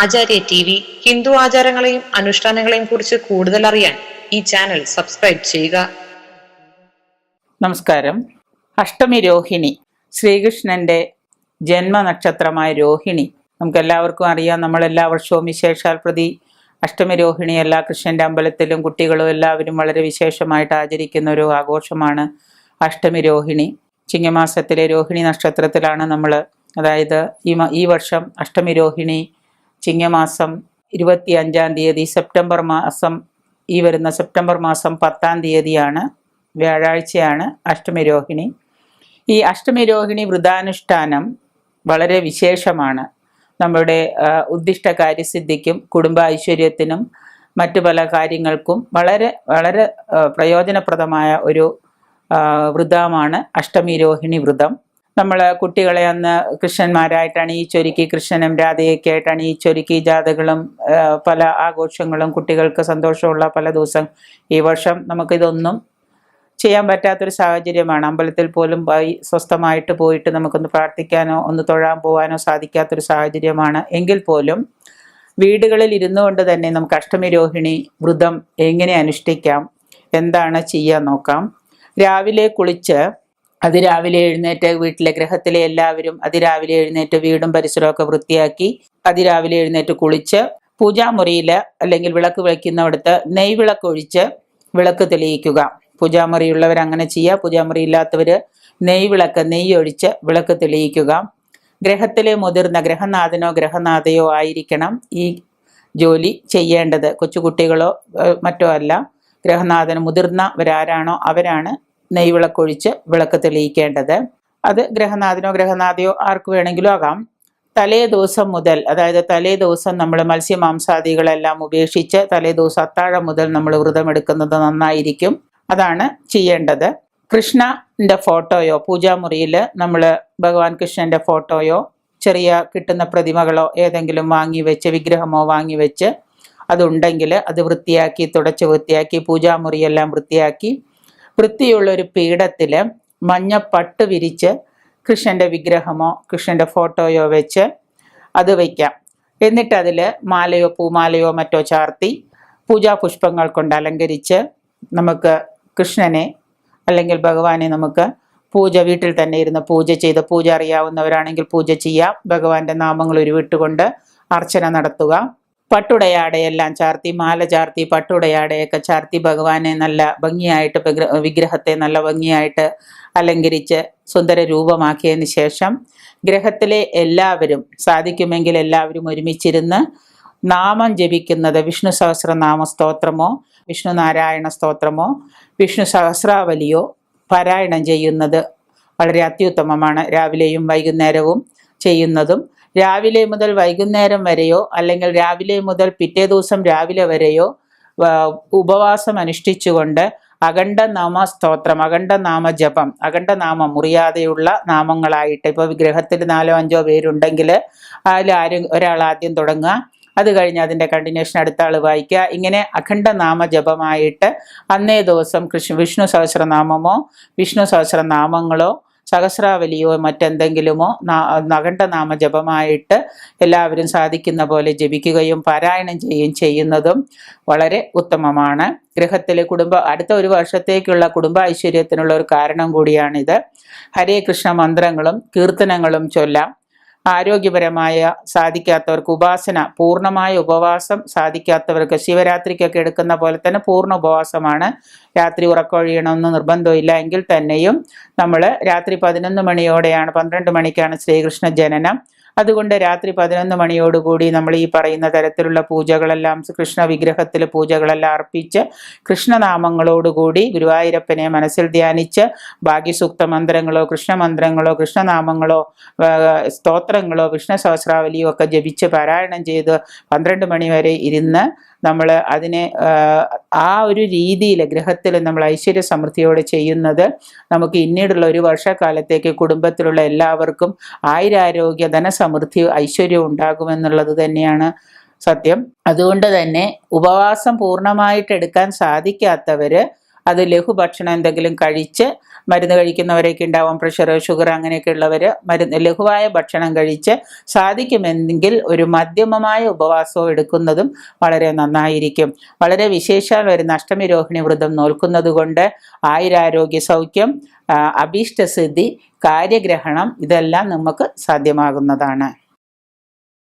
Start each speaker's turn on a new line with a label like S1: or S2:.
S1: ആചാര്യ T V Hindu ആചാരങ്ങളെയും അനുഷ്ഠാനങ്ങളെയും കുറിച്ച് കൂടുതൽ അറിയാൻ ഈ ചാനൽ സബ്സ്ക്രൈബ് ചെയ്യുക.
S2: നമസ്കാരം. അഷ്ടമി രോഹിണി ശ്രീകൃഷ്ണന്റെ ജന്മനക്ഷത്രമായ രോഹിണി. നമുക്ക് എല്ലാവർക്കും അറിയാം നമ്മൾ എല്ലാ വർഷവും വിശേഷാൽ പ്രതി അഷ്ടമി രോഹിണി എല്ലാ കൃഷ്ണന്റെ അമ്പലത്തിലും കുട്ടികളും എല്ലാവരും വളരെ വിശേഷമായിട്ട് ആചരിക്കുന്ന ഒരു ആഘോഷമാണ് അഷ്ടമി രോഹിണി. ചിങ്ങമാസത്തിലെ രോഹിണി നക്ഷത്രത്തിലാണ് നമ്മൾ അതായത് ഈ ഈ വർഷം അഷ്ടമി രോഹിണി ചിങ്ങമാസം ഇരുപത്തി അഞ്ചാം തീയതി സെപ്റ്റംബർ മാസം ഈ വരുന്ന സെപ്റ്റംബർ മാസം പത്താം തീയതിയാണ് വ്യാഴാഴ്ചയാണ് അഷ്ടമി രോഹിണി. ഈ അഷ്ടമി രോഹിണി വ്രതാനുഷ്ഠാനം വളരെ വിശേഷമാണ്. നമ്മുടെ ഉദ്ദിഷ്ട കാര്യസിദ്ധിക്കും കുടുംബ ഐശ്വര്യത്തിനും മറ്റു പല കാര്യങ്ങൾക്കും വളരെ വളരെ പ്രയോജനപ്രദമായ ഒരു വ്രതമാണ് അഷ്ടമി രോഹിണി വ്രതം. നമ്മൾ കുട്ടികളെ അന്ന് കൃഷ്ണന്മാരായിട്ട് അണിയിച്ചൊരുക്കി കൃഷ്ണനും രാധയൊക്കെ ആയിട്ട് അണിയിച്ചൊരുക്കി ജാഥകളും പല ആഘോഷങ്ങളും കുട്ടികൾക്ക് സന്തോഷമുള്ള പല ദിവസം ഈ വർഷം നമുക്കിതൊന്നും ചെയ്യാൻ പറ്റാത്തൊരു സാഹചര്യമാണ്. അമ്പലത്തിൽ പോലും പോയി സ്വസ്ഥമായിട്ട് പോയിട്ട് നമുക്കൊന്ന് പ്രാർത്ഥിക്കാനോ ഒന്ന് തൊഴാൻ പോകാനോ സാധിക്കാത്തൊരു സാഹചര്യമാണ്. എങ്കിൽ പോലും വീടുകളിൽ ഇരുന്നു കൊണ്ട് തന്നെ നമുക്ക് അഷ്ടമി രോഹിണി വ്രതം എങ്ങനെ അനുഷ്ഠിക്കാം എന്താണ് ചെയ്യാൻ നോക്കാം. രാവിലെ കുളിച്ച് അതിരാവിലെ എഴുന്നേറ്റ് വീട്ടിലെ ഗ്രഹത്തിലെ എല്ലാവരും അതിരാവിലെ എഴുന്നേറ്റ് വീടും പരിസരമൊക്കെ വൃത്തിയാക്കി അതിരാവിലെ എഴുന്നേറ്റ് കുളിച്ച് പൂജാമുറിയിൽ അല്ലെങ്കിൽ വിളക്ക് വയ്ക്കുന്നിടത്ത് നെയ്വിളക്ക് ഒഴിച്ച് വിളക്ക് തെളിയിക്കുക. പൂജാമുറിയുള്ളവർ അങ്ങനെ ചെയ്യുക പൂജാമുറി ഇല്ലാത്തവർ നെയ്വിളക്ക് നെയ്യ് ഒഴിച്ച് വിളക്ക് തെളിയിക്കുക. ഗ്രഹത്തിലെ മുതിർന്ന ഗ്രഹനാഥനോ ഗ്രഹനാഥയോ ആയിരിക്കണം ഈ ജോലി ചെയ്യേണ്ടത്. കൊച്ചുകുട്ടികളോ മറ്റോ അല്ല. ഗ്രഹനാഥന് മുതിർന്നവരാരാണോ അവരാണ് നെയ്വിളക്കൊഴിച്ച് വിളക്ക് തെളിയിക്കേണ്ടത്. അത് ഗ്രഹനാഥനോ ഗ്രഹനാഥയോ ആർക്ക് വേണമെങ്കിലും ആകാം. തലേ ദിവസം മുതൽ അതായത് തലേ ദിവസം നമ്മൾ മത്സ്യമാംസാദികളെല്ലാം ഉപേക്ഷിച്ച് തലേ ദിവസം അത്താഴം മുതൽ നമ്മൾ വ്രതമെടുക്കുന്നത് നന്നായിരിക്കും. അതാണ് ചെയ്യേണ്ടത്. കൃഷ്ണന്റെ ഫോട്ടോയോ പൂജാമുറിയിൽ നമ്മൾ ഭഗവാൻ കൃഷ്ണന്റെ ഫോട്ടോയോ ചെറിയ കിട്ടുന്ന പ്രതിമകളോ ഏതെങ്കിലും വാങ്ങി വെച്ച് വിഗ്രഹമോ വാങ്ങി വെച്ച് അതുണ്ടെങ്കിൽ അത് വൃത്തിയാക്കി തുടച്ച് വൃത്തിയാക്കി പൂജാമുറിയെല്ലാം വൃത്തിയാക്കി വൃത്തിയുള്ള ഒരു പീഠത്തിൽ മഞ്ഞ പട്ട് വിരിച്ച് കൃഷ്ണന്റെ വിഗ്രഹമോ കൃഷ്ണന്റെ ഫോട്ടോയോ വെച്ച് അത് വയ്ക്കാം എന്നിട്ട് അതിൽ മാലയോ പൂമാലയോ മറ്റോ ചാർത്തി പൂജാപുഷ്പങ്ങൾ കൊണ്ട് അലങ്കരിച്ച് നമുക്ക് കൃഷ്ണനെ അല്ലെങ്കിൽ ഭഗവാനെ നമുക്ക് പൂജ വീട്ടിൽ തന്നെ ഇരുന്ന് പൂജ ചെയ്ത് പൂജ അറിയാവുന്നവരാണെങ്കിൽ പൂജ ചെയ്യാം. ഭഗവാന്റെ നാമങ്ങൾ ഉരുവിട്ടുകൊണ്ട് അർച്ചന നടത്തുക. പട്ടുടയാടയെല്ലാം ചാർത്തി മാല ചാർത്തി പട്ടുടയാടയൊക്കെ ചാർത്തി ഭഗവാനെ നല്ല ഭംഗിയായിട്ട് വിഗ്രഹത്തെ നല്ല ഭംഗിയായിട്ട് അലങ്കരിച്ച് സുന്ദര രൂപമാക്കിയതിന് ശേഷം ഗ്രഹത്തിലെ എല്ലാവരും സാധിക്കുമെങ്കിൽ എല്ലാവരും ഒരുമിച്ചിരുന്ന് നാമം ജപിക്കുന്നത് വിഷ്ണു സഹസ്രനാമ സ്തോത്രമോ വിഷ്ണു നാരായണ സ്തോത്രമോ വിഷ്ണു സഹസ്രാവലിയോ പാരായണം ചെയ്യുന്നത് വളരെ അത്യുത്തമമാണ്. രാവിലെയും വൈകുന്നേരവും ചെയ്യുന്നതും രാവിലെ മുതൽ വൈകുന്നേരം വരെയോ അല്ലെങ്കിൽ രാവിലെ മുതൽ പിറ്റേ ദിവസം രാവിലെ വരെയോ ഉപവാസം അനുഷ്ഠിച്ചുകൊണ്ട് അഖണ്ഡ നാമ സ്തോത്രം അഖണ്ഡ നാമ ജപം അഖണ്ഡ നാമം മുറിയാതെയുള്ള നാമങ്ങളായിട്ട് ഇപ്പോൾ വിഗ്രഹത്തിൽ നാലോ അഞ്ചോ പേരുണ്ടെങ്കിൽ അതിൽ ആരും ഒരാൾ ആദ്യം തുടങ്ങുക. അത് കഴിഞ്ഞ് അതിന്റെ കണ്ടിന്യൂഷൻ അടുത്ത ആൾ വായിക്കുക. ഇങ്ങനെ അഖണ്ഡ നാമ ജപമായിട്ട് അന്നേ ദിവസം കൃഷ്ണ വിഷ്ണു സഹസ്രനാമമോ വിഷ്ണു സഹസ്രനാമങ്ങളോ സഹസ്രാവലിയോ മറ്റെന്തെങ്കിലുമോ നഗണ്ട നാമജപമായിട്ട് നാമ ജപമായിട്ട് എല്ലാവരും സാധിക്കുന്ന പോലെ ജപിക്കുകയും പാരായണം ചെയ്യുകയും ചെയ്യുന്നതും വളരെ ഉത്തമമാണ്. ഗൃഹത്തിലെ കുടുംബ അടുത്ത ഒരു വർഷത്തേക്കുള്ള കുടുംബ ഐശ്വര്യത്തിനുള്ള ഒരു കാരണം കൂടിയാണിത്. ഹരേ കൃഷ്ണ മന്ത്രങ്ങളും കീർത്തനങ്ങളും ചൊല്ലാം ആരോഗ്യപരമായ സാധിക്കാത്തവർക്ക് ഉപാസന പൂർണമായ ഉപവാസം സാധിക്കാത്തവർക്ക് ശിവരാത്രിക്കൊക്കെ എടുക്കുന്ന പോലെ തന്നെ പൂർണ ഉപവാസമാണ്. രാത്രി ഉറക്കൊഴിയണമെന്ന് നിർബന്ധമില്ല എങ്കിൽ തന്നെയും നമ്മൾ രാത്രി പതിനൊന്ന് മണിയോടെയാണ് പന്ത്രണ്ട് മണിക്കാണ് ശ്രീകൃഷ്ണ ജനനം. അതുകൊണ്ട് രാത്രി പതിനൊന്ന് മണിയോടുകൂടി നമ്മൾ ഈ പറയുന്ന തരത്തിലുള്ള പൂജകളെല്ലാം കൃഷ്ണ വിഗ്രഹത്തിൽ പൂജകളെല്ലാം അർപ്പിച്ച് കൃഷ്ണനാമങ്ങളോടുകൂടി ഗുരുവായൂരപ്പനെ മനസ്സിൽ ധ്യാനിച്ച് ഭാഗ്യസൂക്ത മന്ത്രങ്ങളോ കൃഷ്ണമന്ത്രങ്ങളോ കൃഷ്ണനാമങ്ങളോ സ്തോത്രങ്ങളോ വിഷ്ണു സഹസ്രാവലിയോ ഒക്കെ ജപിച്ച് പാരായണം ചെയ്ത് പന്ത്രണ്ട് മണിവരെ ഇരുന്ന് നമ്മൾ അതിനെ ആ, ഒരു രീതിയിൽ ഗ്രഹത്തിൽ നമ്മൾ ഐശ്വര്യ സമൃദ്ധിയോടെ ചെയ്യുന്നത് നമുക്ക് പിന്നീടുള്ള ഒരു വർഷക്കാലത്തേക്ക് കുടുംബത്തിലുള്ള എല്ലാവർക്കും ആയുരാരോഗ്യ ധനസമൃദ്ധി ഐശ്വര്യം ഉണ്ടാകുമെന്നുള്ളത് തന്നെയാണ് സത്യം. അതുകൊണ്ട് തന്നെ ഉപവാസം പൂർണമായിട്ട് എടുക്കാൻ സാധിക്കാത്തവർ അത് ലഘുഭക്ഷണം എന്തെങ്കിലും കഴിച്ച് മരുന്ന് കഴിക്കുന്നവരൊക്കെ ഉണ്ടാവും പ്രഷർ ഷുഗർ അങ്ങനെയൊക്കെ ഉള്ളവർ മരുന്ന് ലഘുവായ ഭക്ഷണം കഴിച്ച് സാധിക്കുമെങ്കിൽ ഒരു മധ്യമമായ ഉപവാസവും എടുക്കുന്നതും വളരെ നന്നായിരിക്കും. വളരെ വിശേഷാൽ വരുന്ന അഷ്ടമി രോഹിണി വ്രതം നോൽക്കുന്നത് കൊണ്ട് ആയുരാരോഗ്യ സൗഖ്യം അഭീഷ്ടസിദ്ധി കാര്യഗ്രഹണം ഇതെല്ലാം നമുക്ക് സാധ്യമാകുന്നതാണ്.